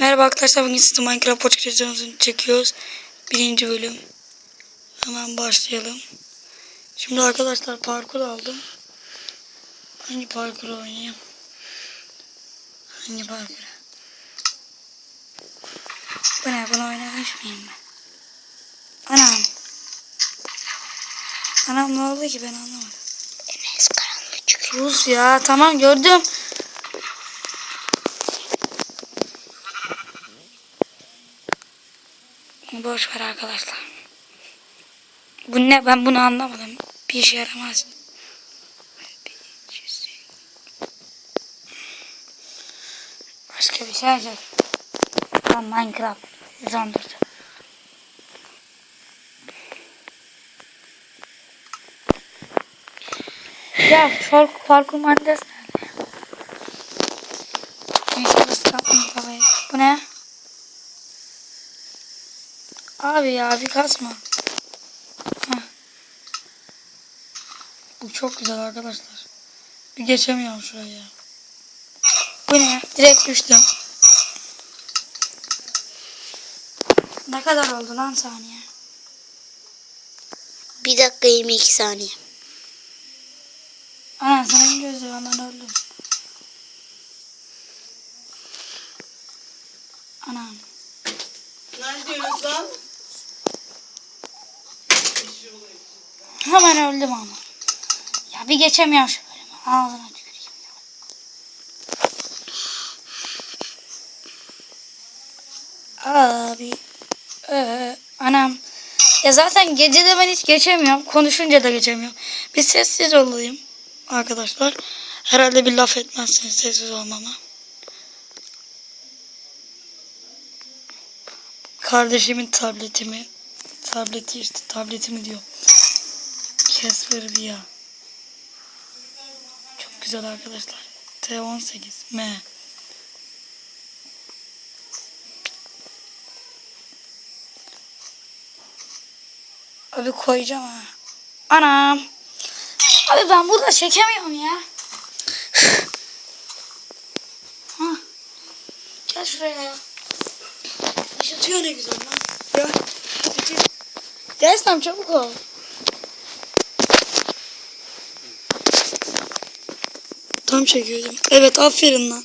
Merhaba arkadaşlar bugün size Minecraft Podcast'ımızı çekiyoruz. Birinci bölüm. Hemen başlayalım. Şimdi arkadaşlar parkur aldım. Hangi parkur oynayayım? Hangi parkur? Bu ne? Bunu oynamış mıyım ben? Anam. Anam ne oldu ki ben anlamadım. Enes karanlık çıkıyor. Rus ya tamam gördüm. Boş ver arkadaşlar. Bu ne ben bunu anlamadım. Bir işe yaramaz. Başka bir şey yok. Tamam Minecraft. Zandırdı. Ya fark parkur maddesi Abi ya bir kasma. Heh. Bu çok güzel arkadaşlar. Bir geçemiyorum şuraya ya. Bu ne? Direkt düştüm. Ne kadar oldu lan saniye? Bir dakika 22 saniye. Ana senin gözü hemen öldüm. Anam. Ne diyorsunuz lan? Hemen öldüm ama. Ya bir geçemiyorum şu bölümü. Ağzına tüküreyim. Abi. Ee, anam. Ya zaten gece de ben hiç geçemiyorum. Konuşunca da geçemiyorum. Bir sessiz olayım arkadaşlar. Herhalde bir laf etmezsiniz sessiz olmama. Kardeşimin tabletimi tableti işte tabletimi diyor. Casper VR. Çok güzel arkadaşlar. T18 M. Abi koyacağım ha. Anam. Abi ben burada çekemiyorum ya. ha. Gel şuraya ya. Yaşatıyor ne güzel lan. Gel. Gel Sam çabuk ol. Tam çekiyordum. Evet aferin lan.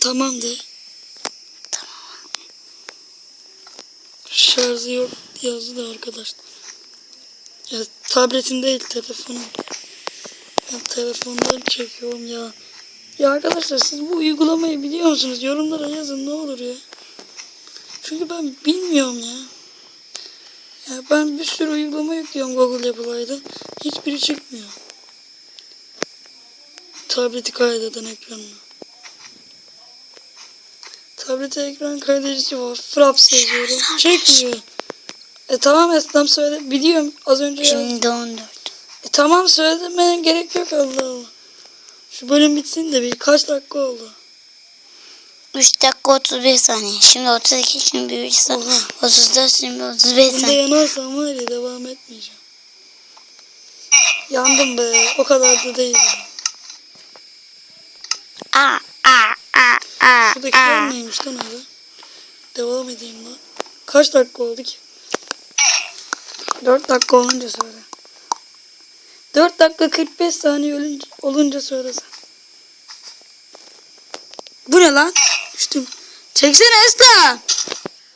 Tamamdır. Şarjı yok yazdı da arkadaşlar. Ya tabletin değil telefonun. Ben telefondan çekiyorum ya. Ya arkadaşlar siz bu uygulamayı biliyor musunuz? Yorumlara yazın ne olur ya. Çünkü ben bilmiyorum ya. Ya ben bir sürü uygulama yüklüyorum Google Apple'aydı. Hiçbiri çıkmıyor. Tableti kaydeden ekranına. Tablete ekran kaydedicisi var. Fraps yazıyorum. Çekmiyor. E tamam Esnaf söyle. Biliyorum az önce yazdım. Şimdi 14. E tamam söylemene gerek yok Allah Allah. Şu bölüm bitsin de bir kaç dakika oldu. 3 dakika 31 saniye. Şimdi 32 şimdi 1 saniye. Oha. 34 şimdi 35 Bunda saniye. yanarsam var ya devam etmeyeceğim. Yandım be. O kadar da değil. Aa aa aa aa. Şuradaki aa. yer neymiş lan öyle? Devam edeyim lan. Kaç dakika oldu ki? 4 dakika olunca söyle. 4 dakika 45 saniye olunca, olunca söylesen. Bu ne lan? Düştüm. Çeksene Esra.